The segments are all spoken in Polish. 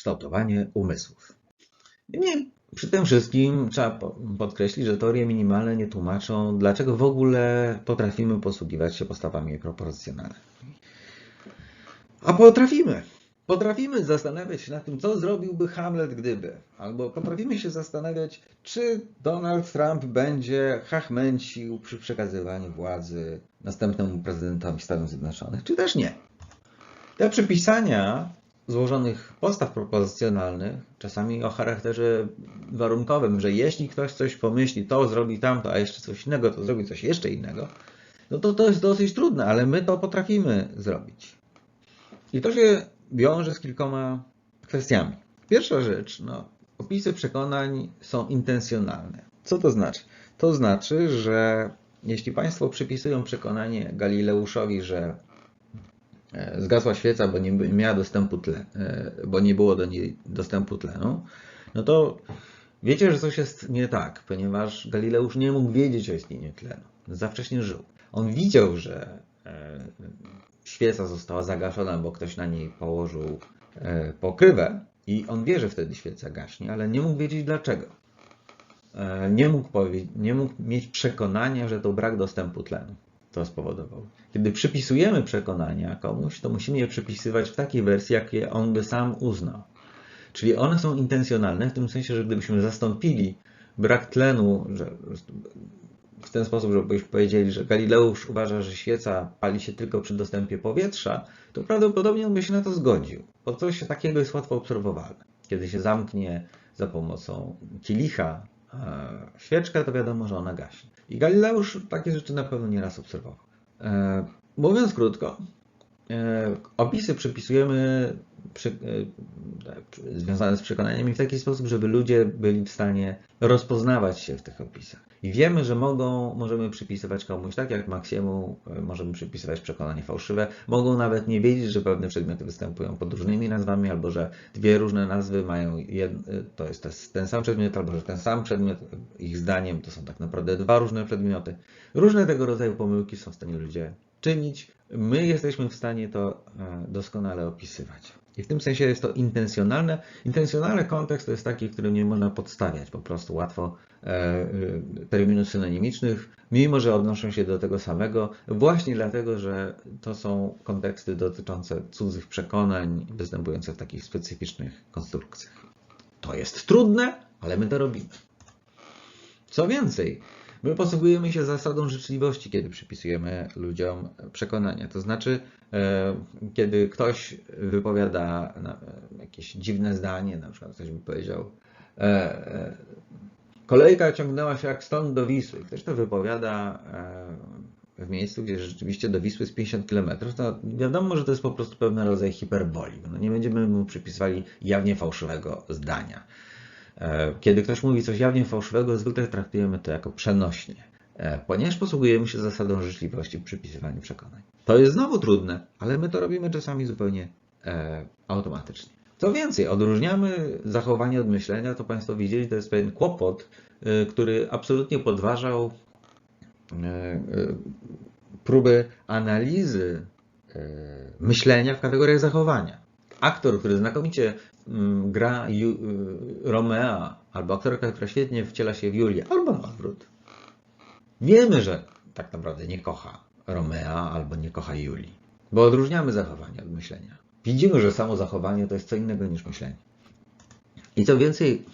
kształtowanie umysłów. Nie, przy tym wszystkim trzeba po- podkreślić, że teorie minimalne nie tłumaczą, dlaczego w ogóle potrafimy posługiwać się postawami proporcjonalnymi. A potrafimy. Potrafimy zastanawiać się nad tym, co zrobiłby Hamlet gdyby. Albo potrafimy się zastanawiać, czy Donald Trump będzie chachmęcił przy przekazywaniu władzy następnemu prezydentowi Stanów Zjednoczonych, czy też nie. Te przypisania złożonych postaw proporcjonalnych, czasami o charakterze warunkowym, że jeśli ktoś coś pomyśli, to zrobi tamto, a jeszcze coś innego, to zrobi coś jeszcze innego, no to to jest dosyć trudne, ale my to potrafimy zrobić. I to się wiąże z kilkoma kwestiami. Pierwsza rzecz, no, opisy przekonań są intencjonalne. Co to znaczy? To znaczy, że jeśli Państwo przypisują przekonanie Galileuszowi, że zgasła świeca, bo nie miała dostępu tle, e, bo nie było do niej dostępu tlenu, no to wiecie, że coś jest nie tak, ponieważ Galileusz nie mógł wiedzieć o istnieniu tlenu. Za wcześnie żył. On widział, że e, świeca została zagaszona, bo ktoś na niej położył e, pokrywę i on wie, że wtedy świeca gaśnie, ale nie mógł wiedzieć dlaczego. E, Nie mógł, nie mógł mieć przekonania, że to brak dostępu tlenu to spowodował. Kiedy przypisujemy przekonania komuś, to musimy je przypisywać w takiej wersji, jakie on by sam uznał. Czyli one są intencjonalne w tym sensie, że gdybyśmy zastąpili brak tlenu, że w ten sposób, żebyśmy powiedzieli, że Galileusz uważa, że świeca pali się tylko przy dostępie powietrza, to prawdopodobnie on by się na to zgodził, bo coś takiego jest łatwo obserwowalne. Kiedy się zamknie za pomocą kielicha świeczkę, to wiadomo, że ona gaśnie. I Galileusz takie rzeczy na pewno nieraz obserwował. E, Mówiąc krótko, e, opisy przypisujemy przy, e, tak, związane z przekonaniami w taki sposób, żeby ludzie byli w stanie rozpoznawać się w tych opisach. I wiemy, że mogą, możemy przypisywać komuś, tak jak Maksiemu, e, możemy przypisywać przekonanie fałszywe. Mogą nawet nie wiedzieć, że pewne przedmioty występują pod różnymi nazwami, albo że dwie różne nazwy mają, jed, e, to jest ten- sam przedmiot, albo że ten sam przedmiot, ich zdaniem, to są tak naprawdę dwa różne przedmioty. Różne tego rodzaju pomyłki są w stanie ludzie czynić. My jesteśmy w stanie to doskonale opisywać. I w tym sensie jest to intencjonalne. Intencjonalny kontekst to jest taki, w którym nie można podstawiać po prostu łatwo e, e, terminów synonimicznych, mimo że odnoszą się do tego samego, właśnie dlatego, że to są konteksty dotyczące cudzych przekonań, występujące w takich specyficznych konstrukcjach. To jest trudne, ale my to robimy. Co więcej, my posługujemy się zasadą życzliwości, kiedy przypisujemy ludziom przekonania. To znaczy, e, kiedy ktoś wypowiada jakieś dziwne zdanie, na przykład ktoś by powiedział, e, e, kolejka ciągnęła się jak stąd do Wisły. Ktoś to wypowiada w miejscu, gdzie rzeczywiście do Wisły jest 50 km, to wiadomo, że to jest po prostu pewien rodzaj hiperboli. No nie będziemy mu przypisywali jawnie fałszywego zdania. E, Kiedy ktoś mówi coś jawnie fałszywego, zwykle traktujemy to jako przenośnie, e, ponieważ posługujemy się zasadą życzliwości w przypisywaniu przekonań. To jest znowu trudne, ale my to robimy czasami zupełnie e, automatycznie. Co więcej, odróżniamy zachowanie od myślenia, to Państwo widzieli, to jest pewien kłopot, e, który absolutnie podważał e, e, próby analizy e, myślenia w kategoriach zachowania. Aktor, który znakomicie mm, gra Ju, y, Romea, albo aktorka, która świetnie wciela się w Julię, albo na odwrót. Wiemy, że tak naprawdę nie kocha Romea albo nie kocha Julii, bo odróżniamy zachowanie od myślenia. Widzimy, że samo zachowanie to jest co innego niż myślenie. I co więcej,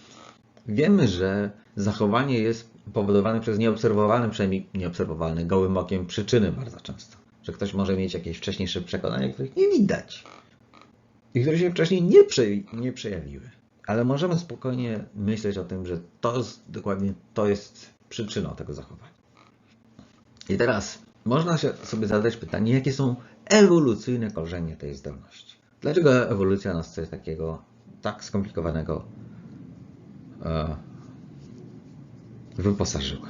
wiemy, że zachowanie jest powodowane przez nieobserwowane, przynajmniej nieobserwowalne gołym okiem przyczyny bardzo często. Że ktoś może mieć jakieś wcześniejsze przekonania, których nie widać i które się wcześniej nie, prze, nie przejawiły. Ale możemy spokojnie myśleć o tym, że to jest, dokładnie to jest przyczyną tego zachowania. I teraz można się sobie zadać pytanie, jakie są ewolucyjne korzenie tej zdolności. Dlaczego ewolucja nas coś takiego tak skomplikowanego e, wyposażyła?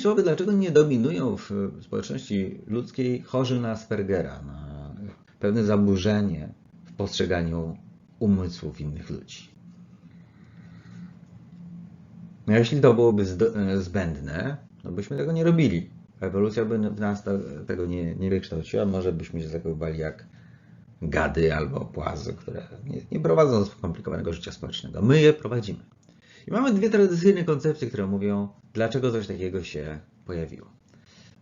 Słowy, dlaczego nie dominują w społeczności ludzkiej chorzy na Aspergera, na pewne zaburzenie w postrzeganiu umysłów innych ludzi? No, jeśli to byłoby zdo- zbędne, no byśmy tego nie robili. Ewolucja by w nas tego nie, nie wykształciła. Może byśmy się zachowywali jak gady albo płazy, które nie, nie prowadzą skomplikowanego życia społecznego. My je prowadzimy. I mamy dwie tradycyjne koncepcje, które mówią, dlaczego coś takiego się pojawiło.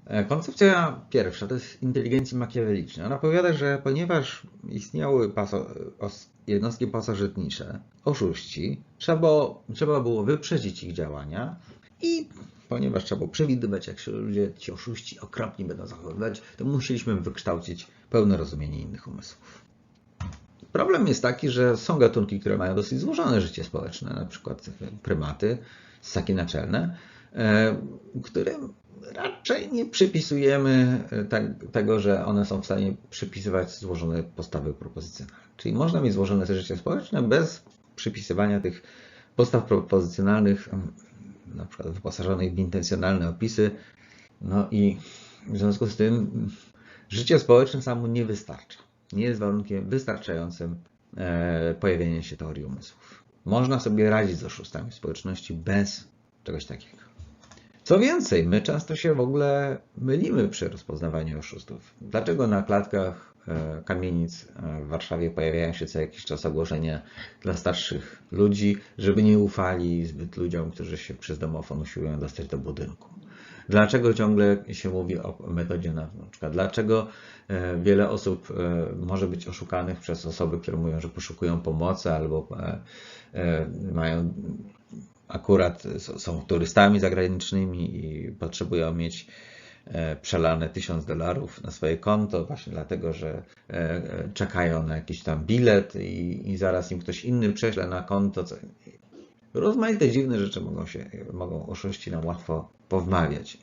E, Koncepcja pierwsza to jest inteligencji makiawelicznej. Ona powiada, że ponieważ istniały paso os jednostki pasożytnicze, oszuści, trzeba, trzeba było wyprzedzić ich działania i ponieważ trzeba było przewidywać, jak się ludzie, ci oszuści okropnie będą zachowywać, to musieliśmy wykształcić pełne rozumienie innych umysłów. Problem jest taki, że są gatunki, które mają dosyć złożone życie społeczne, na przykład prymaty, ssaki naczelne, e, którym raczej nie przypisujemy tak, tego, że one są w stanie przypisywać złożone postawy propozycjonalne. Czyli można mieć złożone życie społeczne bez przypisywania tych postaw propozycjonalnych, na przykład wyposażonych w intencjonalne opisy. No i w związku z tym życie społeczne samo nie wystarcza. Nie jest warunkiem wystarczającym e, pojawienia się teorii umysłów. Można sobie radzić z oszustami społeczności bez czegoś takiego. Co więcej, my często się w ogóle mylimy przy rozpoznawaniu oszustów. Dlaczego na klatkach e, kamienic e, w Warszawie pojawiają się co jakiś czas ogłoszenia dla starszych ludzi, żeby nie ufali zbyt ludziom, którzy się przez domofon usiłują dostać do budynku? Dlaczego ciągle się mówi o metodzie na wnuczka? Dlaczego e, wiele osób może być oszukanych przez osoby, które mówią, że poszukują pomocy albo mają akurat są turystami zagranicznymi i potrzebują mieć e, przelane tysiąc dolarów na swoje konto, właśnie dlatego, że e, czekają na jakiś tam bilet i, i zaraz im ktoś inny prześle na konto. Rozmaite dziwne rzeczy mogą się, mogą oszuści nam łatwo powmawiać.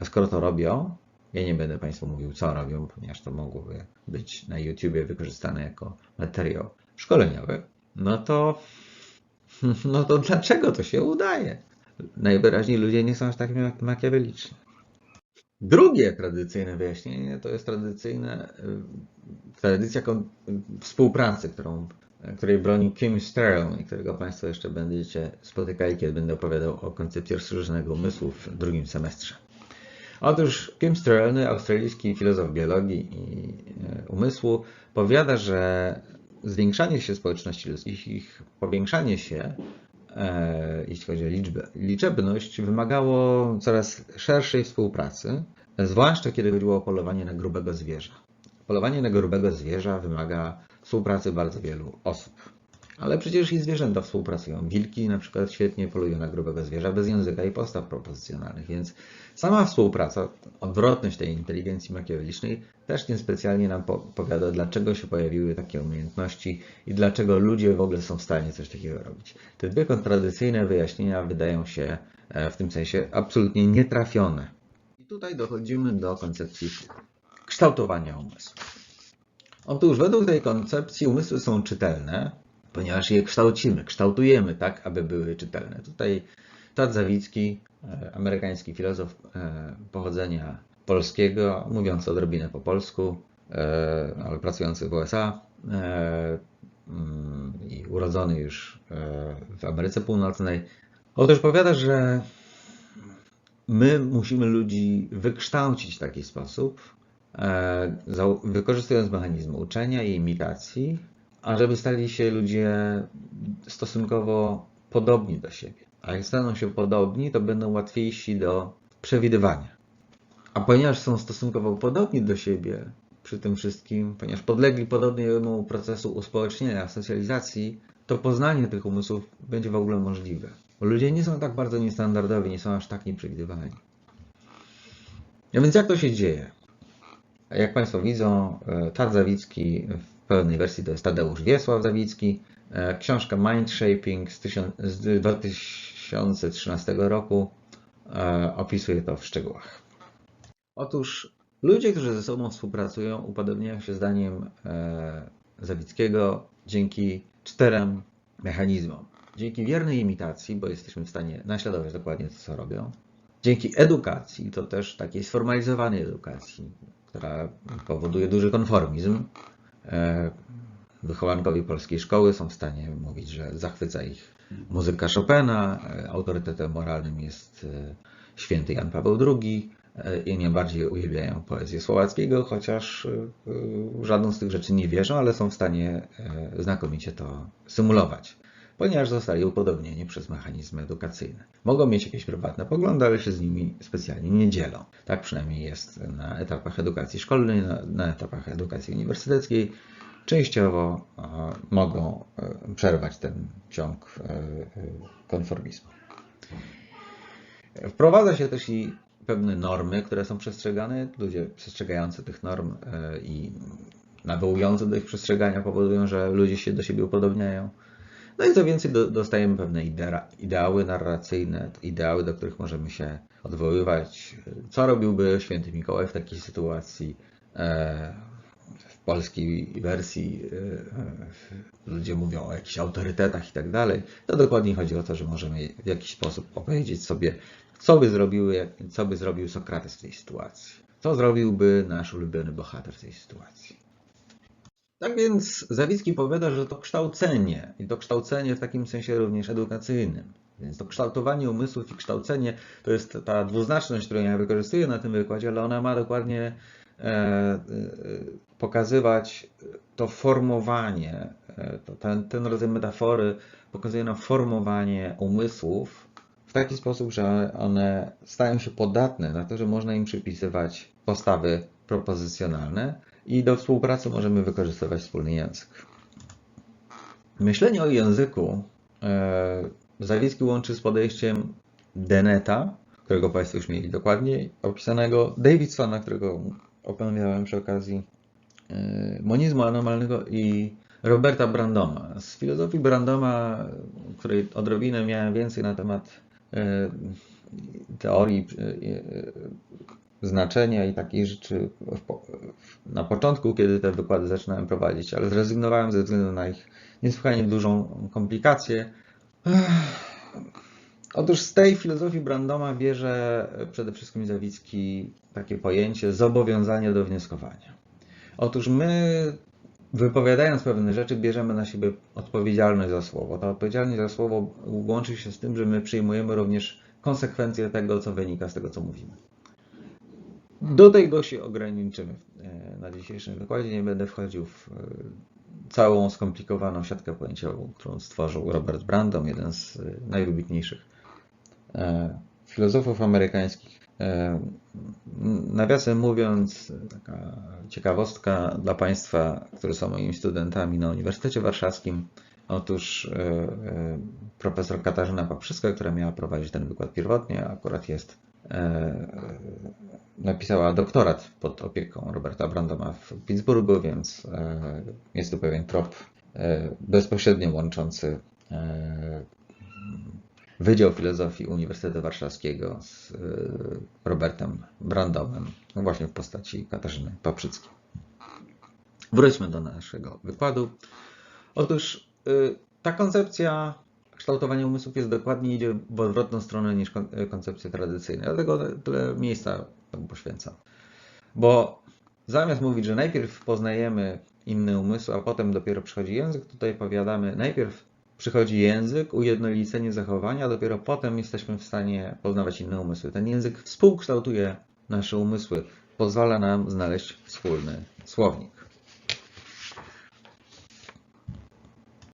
A skoro to robią, ja nie będę Państwu mówił, co robią, ponieważ to mogłoby być na YouTubie wykorzystane jako materiał szkoleniowy, no to No to dlaczego to się udaje? Najwyraźniej ludzie nie są aż tak makiaweliczni. Drugie tradycyjne wyjaśnienie to jest tradycyjne, y, tradycja współpracy, którą, której broni Kim Sterling, którego Państwo jeszcze będziecie spotykali, kiedy będę opowiadał o koncepcji rozszerzonego umysłu w drugim semestrze. Otóż Kim Sterling, australijski filozof biologii i y, umysłu, powiada, że zwiększanie się społeczności ludzkich, ich powiększanie się, e, jeśli chodzi o liczbę, liczebność, wymagało coraz szerszej współpracy, zwłaszcza kiedy chodziło o polowanie na grubego zwierza. Polowanie na grubego zwierza wymaga współpracy bardzo wielu osób. Ale przecież i zwierzęta współpracują. Wilki na przykład świetnie polują na grubego zwierza bez języka i postaw propozycjonalnych, więc sama współpraca, odwrotność tej inteligencji makiawelicznej też niespecjalnie nam powiada, dlaczego się pojawiły takie umiejętności i dlaczego ludzie w ogóle są w stanie coś takiego robić. Te dwie kontradycyjne wyjaśnienia wydają się e, w tym sensie absolutnie nietrafione. I tutaj dochodzimy do koncepcji kształtowania umysłu. Otóż według tej koncepcji umysły są czytelne, ponieważ je kształcimy, kształtujemy tak, aby były czytelne. Tutaj Tad Zawicki, e, amerykański filozof e, pochodzenia polskiego, mówiący odrobinę po polsku, e, ale pracujący w USA mm, i urodzony już w Ameryce Północnej. Otóż powiada, że my musimy ludzi wykształcić w taki sposób, wykorzystując mechanizmy uczenia i imitacji, ażeby stali się ludzie stosunkowo podobni do siebie. A jak staną się podobni, to będą łatwiejsi do przewidywania. A ponieważ są stosunkowo podobni do siebie przy tym wszystkim, ponieważ podlegli podobnemu procesu uspołecznienia, socjalizacji, to poznanie tych umysłów będzie w ogóle możliwe. Bo ludzie nie są tak bardzo niestandardowi, nie są aż tak nieprzewidywalni. A więc jak to się dzieje? Jak Państwo widzą, e, Tadzawicki pełnej wersji to jest Tadeusz Wiesław Zawicki. E, książka Mind Shaping z, z 2013 roku e, opisuje to w szczegółach. Otóż ludzie, którzy ze sobą współpracują, upodobniają się zdaniem Zawickiego dzięki czterem mechanizmom. Dzięki wiernej imitacji, bo jesteśmy w stanie naśladować dokładnie to, co robią. Dzięki edukacji, to też takiej sformalizowanej edukacji, która powoduje duży konformizm, E, wychowankowie polskiej szkoły. Są w stanie mówić, że zachwyca ich muzyka Chopina, e, autorytetem moralnym jest e, święty Jan Paweł II. e, Inni bardziej uwielbiają poezję Słowackiego, chociaż żadną z tych rzeczy nie wierzą, ale są w stanie znakomicie to symulować, ponieważ zostali upodobnieni przez mechanizmy edukacyjne. Mogą mieć jakieś prywatne poglądy, ale się z nimi specjalnie nie dzielą. Tak przynajmniej jest na etapach edukacji szkolnej, na, na etapach edukacji uniwersyteckiej. Częściowo e, mogą e, przerwać ten ciąg e, konformizmu. Wprowadza się też i pewne normy, które są przestrzegane. Ludzie przestrzegający tych norm i nawołujący do ich przestrzegania powodują, że ludzie się do siebie upodobniają. No i co więcej, do, dostajemy pewne idea, ideały narracyjne, ideały, do których możemy się odwoływać. Co robiłby święty Mikołaj w takiej sytuacji? E, w polskiej wersji e, ludzie mówią o jakichś autorytetach i tak dalej. To dokładnie chodzi o to, że możemy w jakiś sposób opowiedzieć sobie, co by, zrobiły, co by zrobił Sokrates w tej sytuacji. Co zrobiłby nasz ulubiony bohater w tej sytuacji. Tak więc Zawicki powiada, że to kształcenie, i to kształcenie w takim sensie również edukacyjnym, więc to kształtowanie umysłów i kształcenie to jest ta dwuznaczność, którą ja wykorzystuję na tym wykładzie, ale ona ma dokładnie e, e, pokazywać to formowanie, e, ten, ten rodzaj metafory pokazuje nam formowanie umysłów w taki sposób, że one stają się podatne na to, że można im przypisywać postawy propozycjonalne i do współpracy możemy wykorzystywać wspólny język. Myślenie o języku e, Zawicki łączy z podejściem Deneta, którego Państwo już mieli dokładnie opisanego, Davidsona, którego opowiadałem przy okazji e, monizmu anomalnego i Roberta Brandoma. Z filozofii Brandoma, której odrobinę miałem więcej na temat e, teorii znaczenia i takich rzeczy na początku, kiedy te wykłady zaczynałem prowadzić, ale zrezygnowałem ze względu na ich niesłychanie dużą komplikację. Otóż z tej filozofii Brandoma bierze przede wszystkim Zawicki takie pojęcie zobowiązania do wnioskowania. Otóż my, wypowiadając pewne rzeczy, bierzemy na siebie odpowiedzialność za słowo. Ta odpowiedzialność za słowo łączy się z tym, że my przyjmujemy również konsekwencje tego, co wynika z tego, co mówimy. Do tego się ograniczymy e, na dzisiejszym wykładzie. Nie będę wchodził w e, całą skomplikowaną siatkę pojęciową, którą stworzył Robert Brandom, jeden z e, najwybitniejszych filozofów amerykańskich. Nawiasem mówiąc, taka ciekawostka dla Państwa, którzy są moimi studentami na Uniwersytecie Warszawskim. Otóż profesor Katarzyna Paprzyska, która miała prowadzić ten wykład pierwotnie, akurat jest napisała doktorat pod opieką Roberta Brandoma w Pittsburghu, więc e, jest tu pewien trop e, bezpośrednio łączący e, Wydział Filozofii Uniwersytetu Warszawskiego z Robertem Brandomem, no właśnie w postaci Katarzyny Paprzyckiej. Wróćmy do naszego wykładu. Otóż ta koncepcja kształtowania umysłów jest dokładnie idzie w odwrotną stronę niż kon- y, koncepcja tradycyjna. Dlatego tyle miejsca temu poświęcam. Bo zamiast mówić, że najpierw poznajemy inny umysł, a potem dopiero przychodzi język, tutaj powiadamy, najpierw przychodzi język, ujednolicenie zachowania, a dopiero potem jesteśmy w stanie poznawać inne umysły. Ten język współkształtuje nasze umysły, pozwala nam znaleźć wspólny słownik.